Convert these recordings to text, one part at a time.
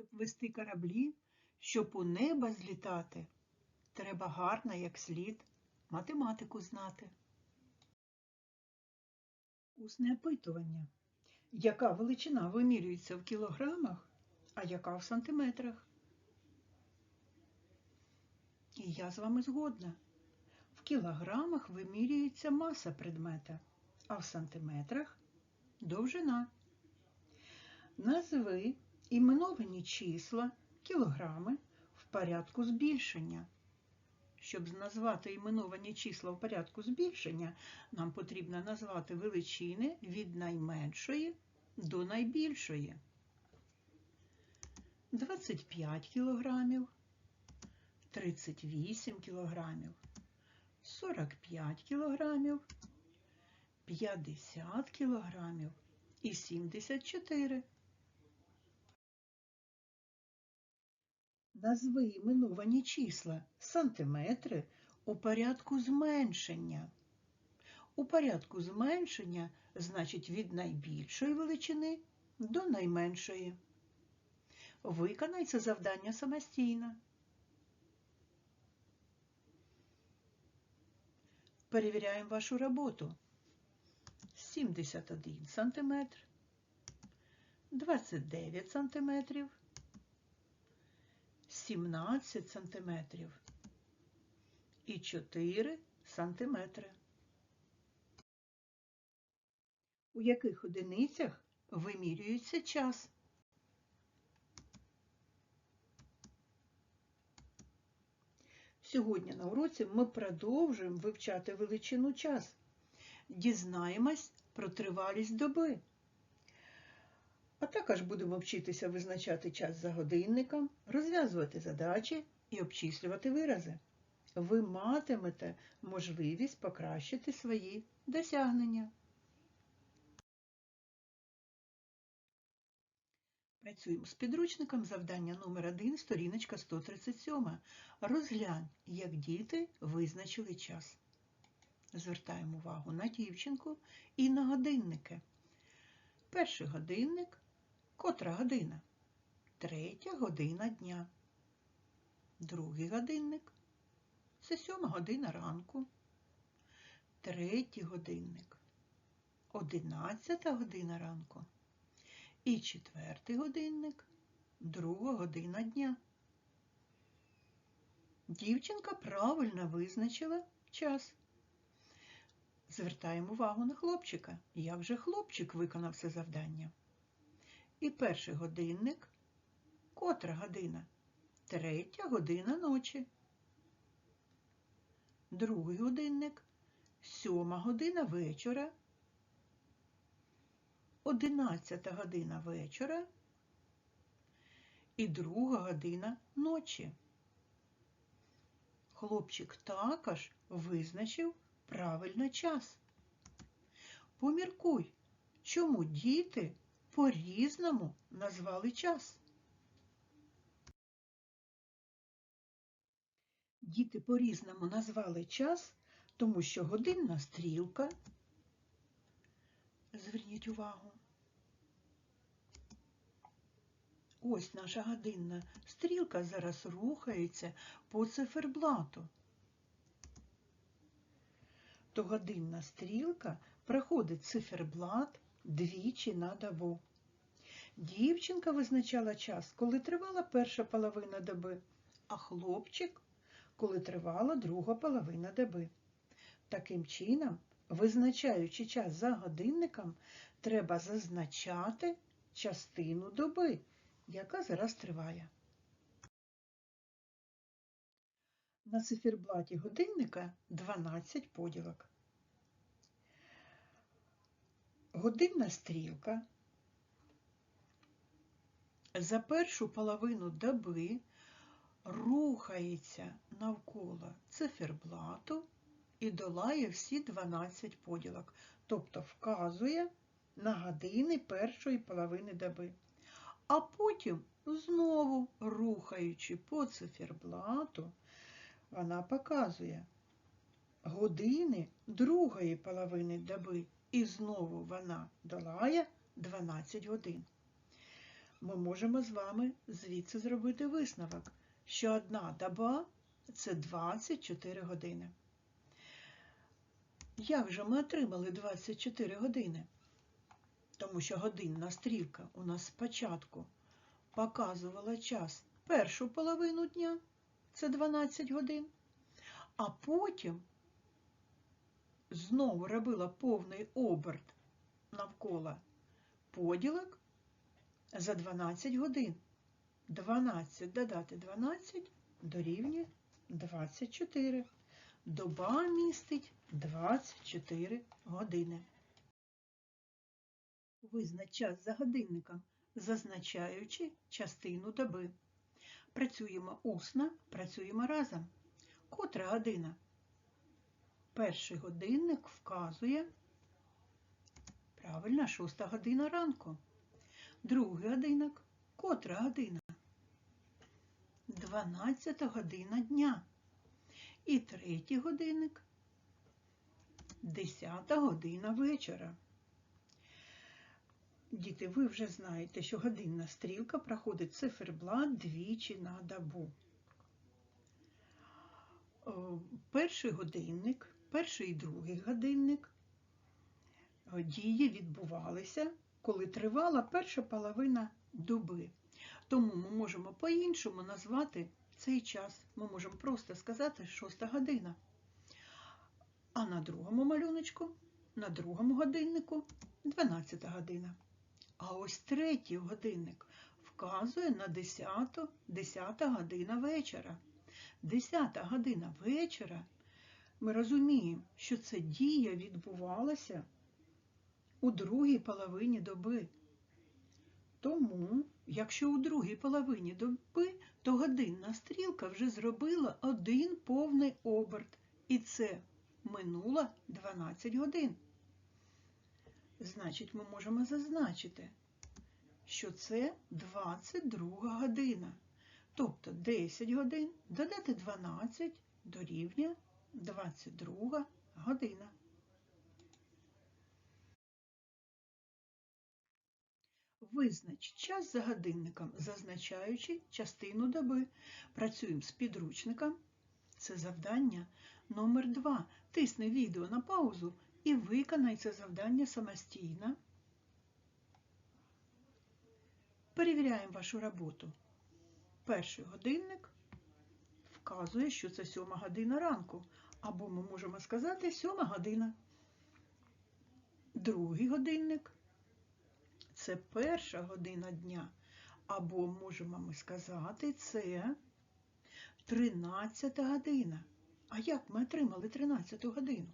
Щоб вести кораблі, щоб у небо злітати, треба гарно, як слід, математику знати. Усне опитування. Яка величина вимірюється в кілограмах, а яка в сантиметрах? І я з вами згодна. В кілограмах вимірюється маса предмета, а в сантиметрах довжина. Назви іменовані числа, кілограми в порядку збільшення. Щоб назвати іменовані числа в порядку збільшення, нам потрібно назвати величини від найменшої до найбільшої. 25 кілограмів, 38 кілограмів, 45 кілограмів, 50 кілограмів і 74. Назви іменовані числа сантиметри у порядку зменшення. У порядку зменшення значить від найбільшої величини до найменшої. Виконай це завдання самостійно. Перевіряємо вашу роботу. 71 сантиметр, 29 сантиметрів, 17 сантиметрів і 4 сантиметри. У яких одиницях вимірюється час? Сьогодні на уроці ми продовжуємо вивчати величину час. Дізнаємось про тривалість доби. А також будемо вчитися визначати час за годинником, розв'язувати задачі і обчислювати вирази. Ви матимете можливість покращити свої досягнення. Працюємо з підручником завдання номер 1 сторіночка 137. Розглянь, як діти визначили час. Звертаємо увагу на дівчинку і на годинники. Перший годинник котра година? Третя година дня. Другий годинник це сьома година ранку. Третій годинник одинадцята година ранку. І четвертий годинник друга година дня. Дівчинка правильно визначила час. Звертаємо увагу на хлопчика. Як же хлопчик виконав це завдання? І перший годинник котра година? Третя година ночі. Другий годинник сьома година вечора. Одинадцята година вечора і друга година ночі. Хлопчик також визначив правильно час. Поміркуй, чому діти по-різному назвали час. Діти по-різному назвали час, тому що годинна стрілка, зверніть увагу, ось наша годинна стрілка зараз рухається по циферблату. То годинна стрілка проходить циферблат двічі на добу. Дівчинка визначала час, коли тривала перша половина доби, а хлопчик, коли тривала друга половина доби. Таким чином, визначаючи час за годинником, треба зазначати частину доби, яка зараз триває. На циферблаті годинника 12 поділок. Годинна стрілка за першу половину доби рухається навколо циферблату і долає всі 12 поділок, тобто вказує на години першої половини доби. А потім, знову рухаючи по циферблату, вона показує години другої половини доби. І знову вона долає 12 годин. ми можемо з вами звідси зробити висновок, що одна доба це 24 години. Як же ми отримали 24 години? Тому що годинна стрілка у нас спочатку показувала час першу половину дня, це 12 годин, а потім знову робила повний оберт навколо поділок за 12 годин. 12 додати 12 дорівнює 24. Доба містить 24 години. Визнач час за годинником, зазначаючи частину доби. Працюємо усно, працюємо разом. Котра година? Перший годинник вказує правильно, шоста година ранку. Другий годинник котра година? 12 година дня. І третій годинник 10 година вечора. Діти, ви вже знаєте, що годинна стрілка проходить циферблат двічі на добу. Перший годинник, перший і другий годинник дії відбувалися, коли тривала перша половина доби. Тому ми можемо по-іншому назвати цей час. Ми можемо просто сказати шоста година. А на другому малюночку, на другому годиннику 12 година. А ось третій годинник вказує на 10, 10 година вечора. 10 година вечора ми розуміємо, що це дія відбувалася у другій половині доби. Тому, якщо у другій половині доби, то годинна стрілка вже зробила один повний оберт, і це минуло 12 годин. Значить, ми можемо зазначити, що це 22 година. Тобто 10 годин додати 12 дорівнює 22 година. Визнач час за годинником, зазначаючи частину доби. Працюємо з підручником. Це завдання номер 2 Тисни відео на паузу і виконай це завдання самостійно. Перевіряємо вашу роботу. Перший годинник вказує, що це 7 година ранку, або ми можемо сказати 7 година. Другий годинник це перша година дня, або можемо ми сказати, це 13 година. А як ми отримали 13 годину?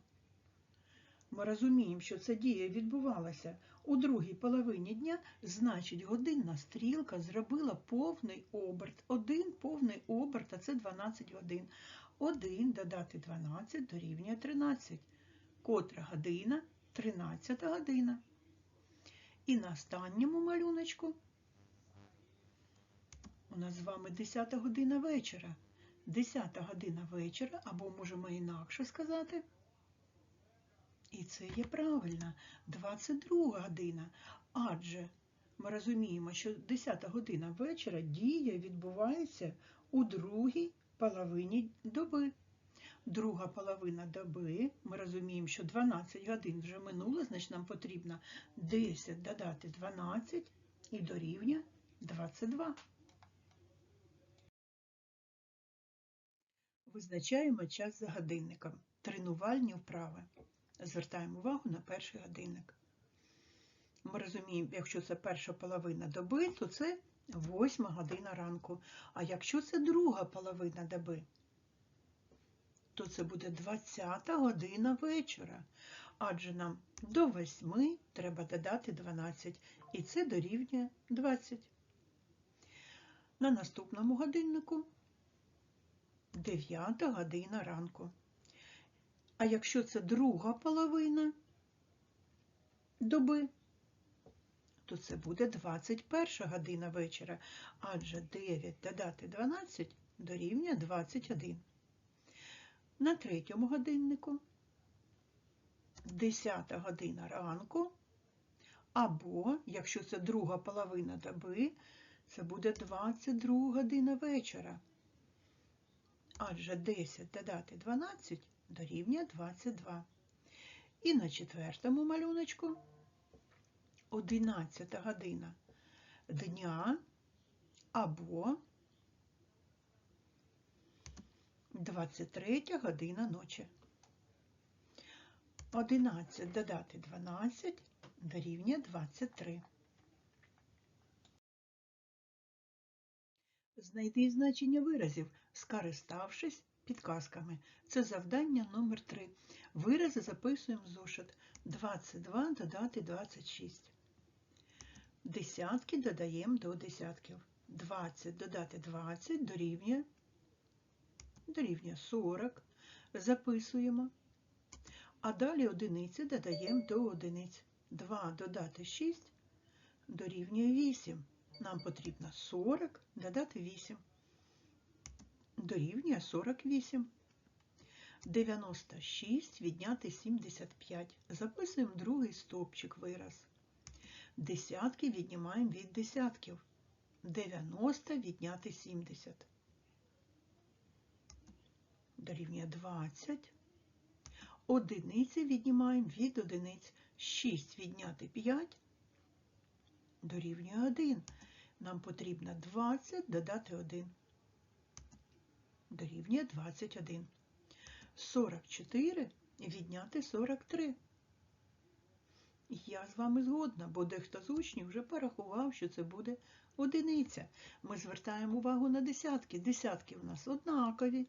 Ми розуміємо, що ця дія відбувалася у другій половині дня, значить, годинна стрілка зробила повний оберт. Один повний оберт, а це 12 годин. Один додати 12 дорівнює 13. Котра година 13 година. І на останньому малюночку у нас з вами 10 година вечора. 10 година вечора, або можемо інакше сказати. І це є правильно, 22 година. Адже ми розуміємо, що 10 година вечора дія відбувається у другій половині доби. Друга половина доби, ми розуміємо, що 12 годин вже минуло, значить нам потрібно 10 додати 12 і дорівнює 22. Визначаємо час за годинником. Тренувальні вправи. Звертаємо увагу на перший годинник. Ми розуміємо, якщо це перша половина доби, то це 8 година ранку. А якщо це друга половина доби, то це буде 20 година вечора. Адже нам до 8 треба додати 12, і це дорівнює 20. На наступному годиннику 9 година ранку. А якщо це друга половина доби, то це буде 21 година вечора, адже 9 додати 12 дорівнює 21. На третьому годиннику 10 година ранку, Або, якщо це друга половина доби, це буде 22 година вечора. Адже 10 додати 12 дорівнює 22. І на четвертому малюночку 11 година дня або 23 година ночі. 11 додати 12 дорівнює 23. Знайди значення виразів, скориставшись підказками. Це завдання номер 3. Вирази записуємо зошит. 22 додати 26. Десятки додаємо до десятків. 20 додати 20 дорівнює, дорівнює 40. Записуємо. А далі одиниці додаємо до одиниць. 2 додати 6 дорівнює 8. Нам потрібно 40 додати 8. Дорівнює 48. 96 відняти 75. Записуємо другий стовпчик вираз. Десятки віднімаємо від десятків. 90 відняти 70. Дорівнює 20. Одиниці віднімаємо від одиниць. 6 відняти 5 дорівнює 1. Нам потрібно 20 додати 1. Дорівнює 21. 44 відняти 43. Я з вами згодна, бо дехто з учнів вже порахував, що це буде одиниця. Ми звертаємо увагу на десятки. Десятки в нас однакові.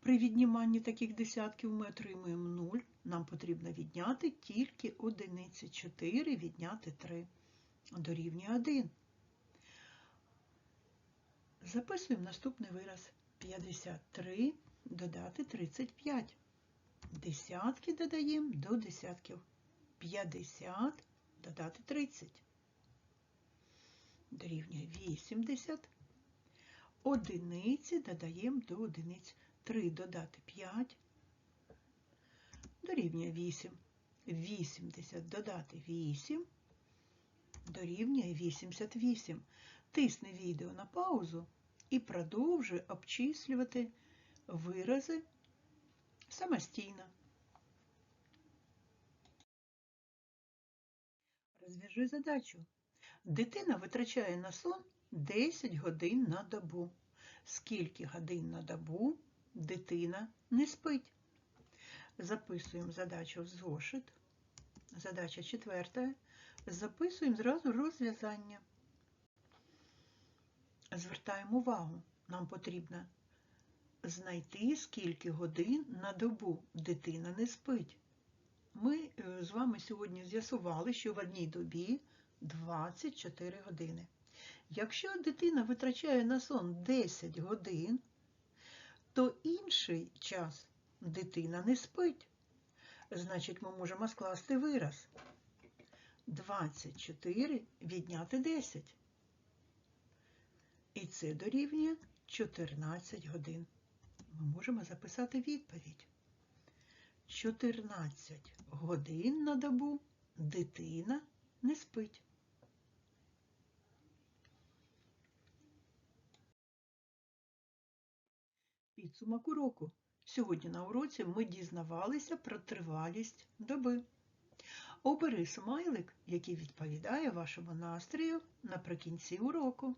При відніманні таких десятків ми отримуємо 0. Нам потрібно відняти тільки одиниці. 4 відняти 3. Дорівнює 1. Записуємо наступний вираз. 53 додати 35. Десятки додаємо до десятків. 50 додати 30. Дорівнює 80. Одиниці додаємо до одиниць. 3 додати 5. Дорівнює 8. 80 додати 8. Дорівнює 88. Тисни відео на паузу і продовжуй обчислювати вирази самостійно. Розв'яжи задачу. Дитина витрачає на сон 10 годин на добу. Скільки годин на добу дитина не спить? Записуємо задачу в зошит. Задача четверта. Записуємо зразу розв'язання. Звертаємо увагу, нам потрібно знайти, скільки годин на добу дитина не спить. Ми з вами сьогодні з'ясували, що в одній добі 24 години. Якщо дитина витрачає на сон 10 годин, то інший час дитина не спить. Значить, ми можемо скласти вираз. 24 відняти 10. І це дорівнює 14 годин. Ми можемо записати відповідь. 14 годин на добу дитина не спить. Підсумок уроку. Сьогодні на уроці ми дізнавалися про тривалість доби. Обери смайлик, який відповідає вашому настрою наприкінці уроку.